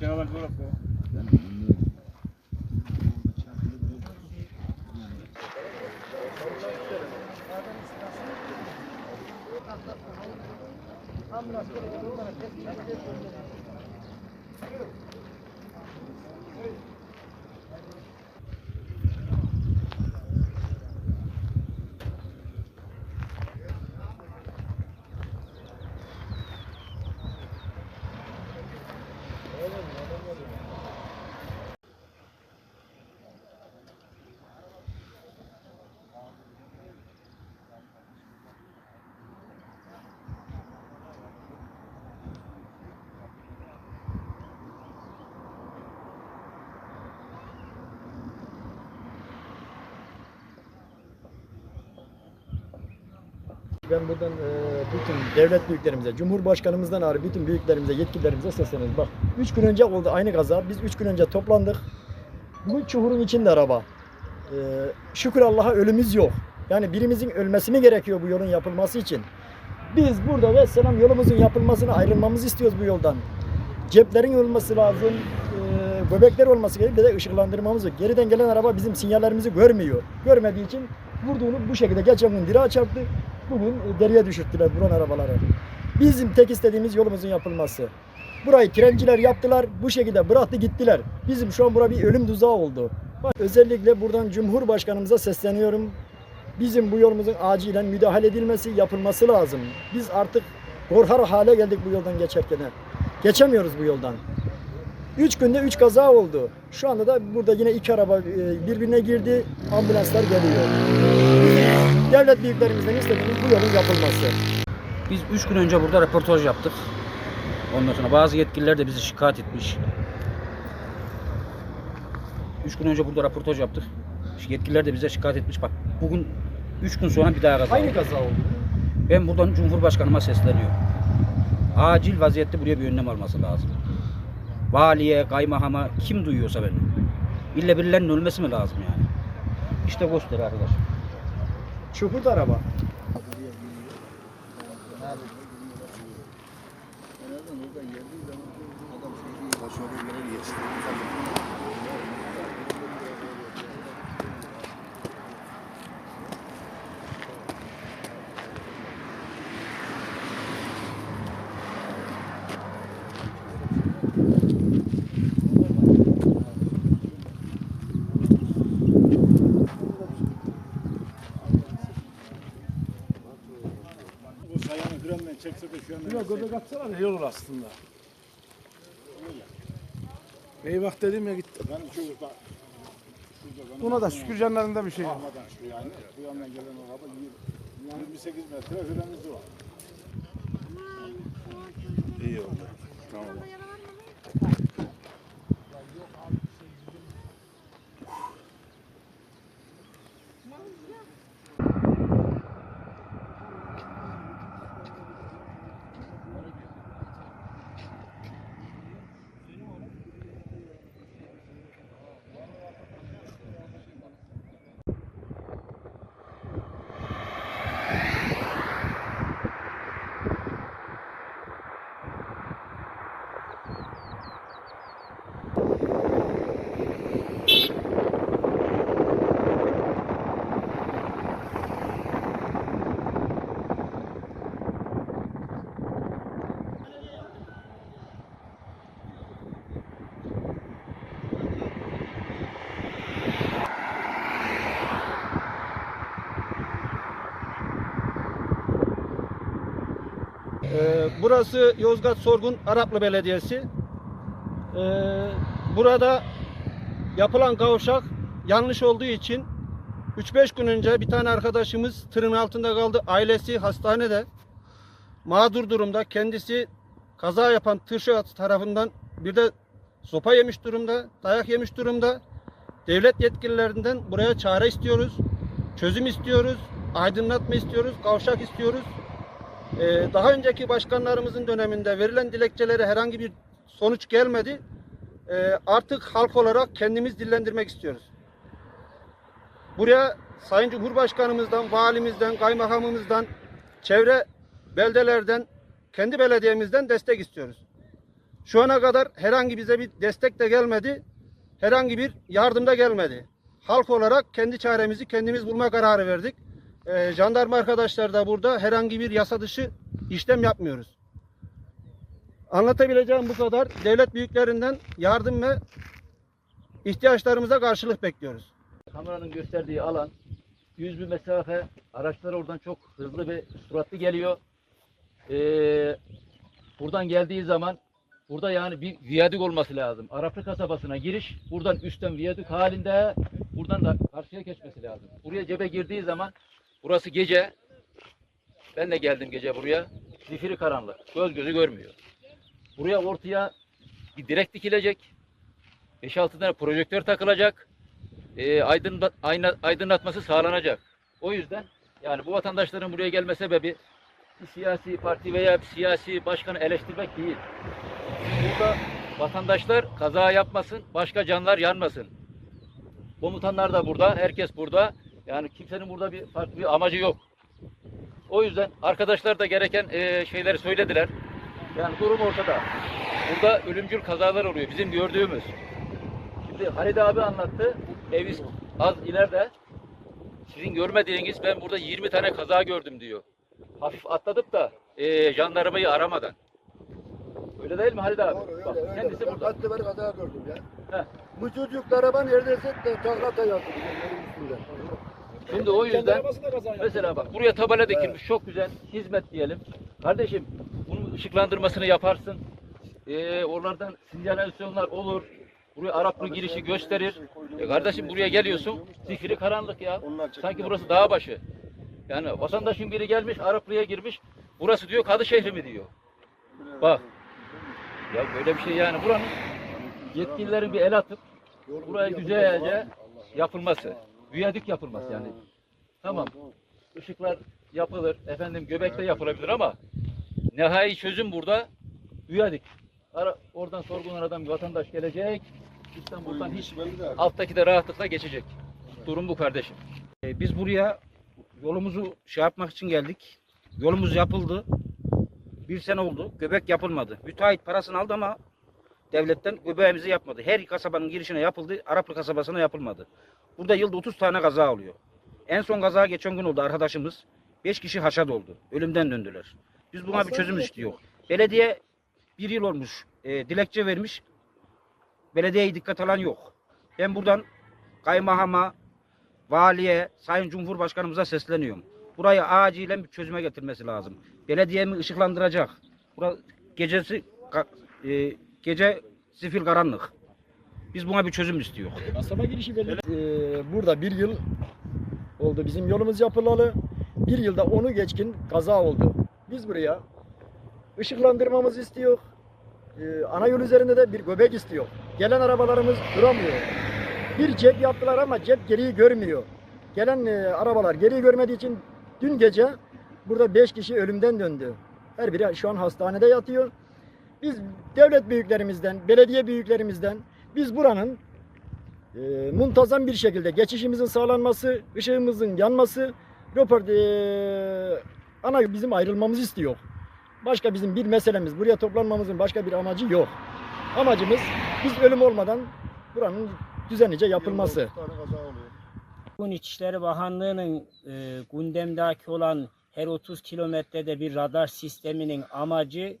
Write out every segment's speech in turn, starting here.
Kenardan bırak ya. Ben buradan e, bütün devlet büyüklerimize, Cumhurbaşkanımızdan ağrı bütün büyüklerimize, yetkililerimize sesleniyoruz. Bak 3 gün önce oldu aynı kaza. Biz 3 gün önce toplandık. Bu çukurun içinde araba. E, şükür Allah'a ölümümüz yok. Yani birimizin ölmesi mi gerekiyor bu yolun yapılması için? Biz burada ve selam yolumuzun yapılmasını ayrılmamızı istiyoruz bu yoldan. Ceplerin olması lazım, e, böbekler olması gerekiyor, bir de ışıklandırmamız yok. Geriden gelen araba bizim sinyallerimizi görmüyor. Görmediği için vurduğunu bu şekilde geçen gün direğe çarptı. Bugün e, deriye düşürttüler buran arabaları. Bizim tek istediğimiz yolumuzun yapılması. Burayı trenciler yaptılar, bu şekilde bıraktı gittiler. Bizim şu an bura bir ölüm tuzağı oldu. Bak, özellikle buradan Cumhurbaşkanımıza sesleniyorum. Bizim bu yolumuzun acilen müdahale edilmesi, yapılması lazım. Biz artık korkar hale geldik bu yoldan geçerken. Geçemiyoruz bu yoldan. Üç günde üç kaza oldu. Şu anda da burada yine iki araba e, birbirine girdi. Ambulanslar geliyor. Devlet büyüklerimizden istediğimiz bu yolun yapılması. Biz üç gün önce burada röportaj yaptık. Ondan sonra bazı yetkililer de bizi şikayet etmiş. Üç gün önce burada röportaj yaptık. Yetkililer de bize şikayet etmiş. Bak bugün üç gün sonra bir daha kaza Aynı oldu. kaza oldu. Ben buradan Cumhurbaşkanıma sesleniyorum. Acil vaziyette buraya bir önlem alması lazım. Valiye, kaymakama kim duyuyorsa beni. İlle birilerinin ölmesi mi lazım yani? İşte göster arkadaş. Çukurda araba. Bu çekse de şu anda. Yok göbek atsana da yol aslında. Eyvah dedim ya gitti. Ben çocukta şurada Buna da şükür canlarında bir şey yok. Ahmadan şu yani. Bu yandan gelen araba 28 metre frenimiz var. İyi oldu. Tamam. Ee, burası Yozgat Sorgun Araplı Belediyesi. Ee, burada yapılan kavşak yanlış olduğu için 3-5 gün önce bir tane arkadaşımız tırın altında kaldı. Ailesi hastanede. Mağdur durumda. Kendisi kaza yapan tır şahıs tarafından bir de sopa yemiş durumda, dayak yemiş durumda. Devlet yetkililerinden buraya çare istiyoruz. Çözüm istiyoruz. Aydınlatma istiyoruz. Kavşak istiyoruz. Ee, daha önceki başkanlarımızın döneminde verilen dilekçelere herhangi bir sonuç gelmedi. Ee, artık halk olarak kendimiz dillendirmek istiyoruz. Buraya Sayın Cumhurbaşkanımızdan, valimizden, kaymakamımızdan, çevre beldelerden, kendi belediyemizden destek istiyoruz. Şu ana kadar herhangi bize bir destek de gelmedi. Herhangi bir yardım da gelmedi. Halk olarak kendi çaremizi kendimiz bulma kararı verdik. Ee, jandarma arkadaşlar da burada herhangi bir yasa dışı işlem yapmıyoruz. Anlatabileceğim bu kadar. Devlet büyüklerinden yardım ve ihtiyaçlarımıza karşılık bekliyoruz. kameranın gösterdiği alan 100 bir mesafe araçlar oradan çok hızlı ve süratli geliyor. Ee, buradan geldiği zaman burada yani bir viyadük olması lazım. Araplı kasabasına giriş buradan üstten viyadük halinde buradan da karşıya geçmesi lazım. Buraya cebe girdiği zaman burası gece ben de geldim gece buraya. Zifiri karanlık. Göz gözü görmüyor. Buraya ortaya bir direk dikilecek. 5-6 tane projektör takılacak e, aydınlat, ayna- aydınlatması sağlanacak. O yüzden yani bu vatandaşların buraya gelme sebebi bir siyasi parti veya bir siyasi başkanı eleştirmek değil. Burada vatandaşlar kaza yapmasın, başka canlar yanmasın. Komutanlar da burada, herkes burada. Yani kimsenin burada bir farklı bir amacı yok. O yüzden arkadaşlar da gereken e, şeyleri söylediler. Yani durum ortada. Burada ölümcül kazalar oluyor bizim gördüğümüz. Şimdi Halid abi anlattı. Eviz az ileride. Sizin görmediğiniz ben burada 20 tane kaza gördüm diyor. Hafif atladıp da eee jandarmayı aramadan. Öyle değil mi Halid abi? Bak, kendisi burada. Kaç sefer kaza gördüm ya. Heh. Bu çocuk araba neredeyse tarlata yaptı. Şimdi o yüzden mesela bak buraya tabela dikilmiş çok güzel hizmet diyelim. Kardeşim bunun ışıklandırmasını yaparsın. Eee oralardan sinyalizasyonlar olur. Buraya Araplı girişi gösterir. E kardeşim buraya geliyorsun. Zifiri karanlık ya. Sanki burası dağ başı. Yani vatandaşın biri gelmiş Araplı'ya girmiş. Burası diyor Kadı şehri mi diyor. Bak. Ya böyle bir şey yani buranın yetkililerin bir el atıp buraya güzelce yapılması. Viyadük yapılması yani. Tamam. Işıklar yapılır. Efendim göbekte yapılabilir ama nihai çözüm burada viyadük. Ara, oradan sorgun aradan bir vatandaş gelecek. İstanbul'dan hiç alttaki de rahatlıkla geçecek. Durum bu kardeşim. E, biz buraya yolumuzu şey yapmak için geldik. Yolumuz yapıldı. Bir sene oldu. Göbek yapılmadı. Müteahhit parasını aldı ama devletten göbeğimizi yapmadı. Her kasabanın girişine yapıldı. Araplı kasabasına yapılmadı. Burada yılda 30 tane kaza oluyor. En son kaza geçen gün oldu arkadaşımız. 5 kişi haşat oldu. Ölümden döndüler. Biz buna bir çözüm istiyor. Belediye bir yıl olmuş. e, dilekçe vermiş. Belediyeye dikkat alan yok. Ben buradan kaymahama, valiye, sayın cumhurbaşkanımıza sesleniyorum. Burayı acilen bir çözüme getirmesi lazım. Belediyemi ışıklandıracak. Bura gecesi e, gece sifil karanlık. Biz buna bir çözüm istiyor. Kasaba girişi belli. Ee, burada bir yıl oldu bizim yolumuz yapılalı. Bir yılda onu geçkin kaza oldu. Biz buraya ışıklandırmamız istiyor. Ee, ana yol üzerinde de bir göbek istiyor. Gelen arabalarımız duramıyor. Bir cep yaptılar ama cep geriyi görmüyor. Gelen e, arabalar geriyi görmediği için dün gece burada 5 kişi ölümden döndü. Her biri şu an hastanede yatıyor. Biz devlet büyüklerimizden, belediye büyüklerimizden biz buranın e, muntazam bir şekilde geçişimizin sağlanması, ışığımızın yanması, röport, e, ana bizim ayrılmamızı istiyor. Başka bizim bir meselemiz, buraya toplanmamızın başka bir amacı yok. Amacımız biz ölüm olmadan buranın düzenlice yapılması. Bugün İçişleri Bakanlığı'nın e, gündemdeki olan her 30 kilometrede bir radar sisteminin amacı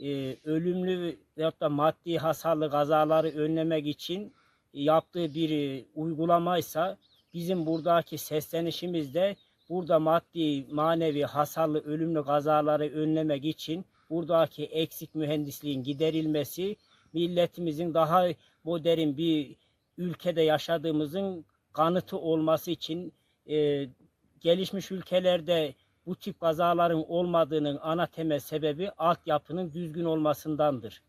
e, ölümlü veyahut da maddi hasarlı kazaları önlemek için yaptığı bir e, uygulamaysa bizim buradaki seslenişimiz de burada maddi manevi hasarlı ölümlü kazaları önlemek için buradaki eksik mühendisliğin giderilmesi milletimizin daha modern bir ülkede yaşadığımızın kanıtı olması için e, gelişmiş ülkelerde bu tip kazaların olmadığının ana temel sebebi altyapının düzgün olmasındandır.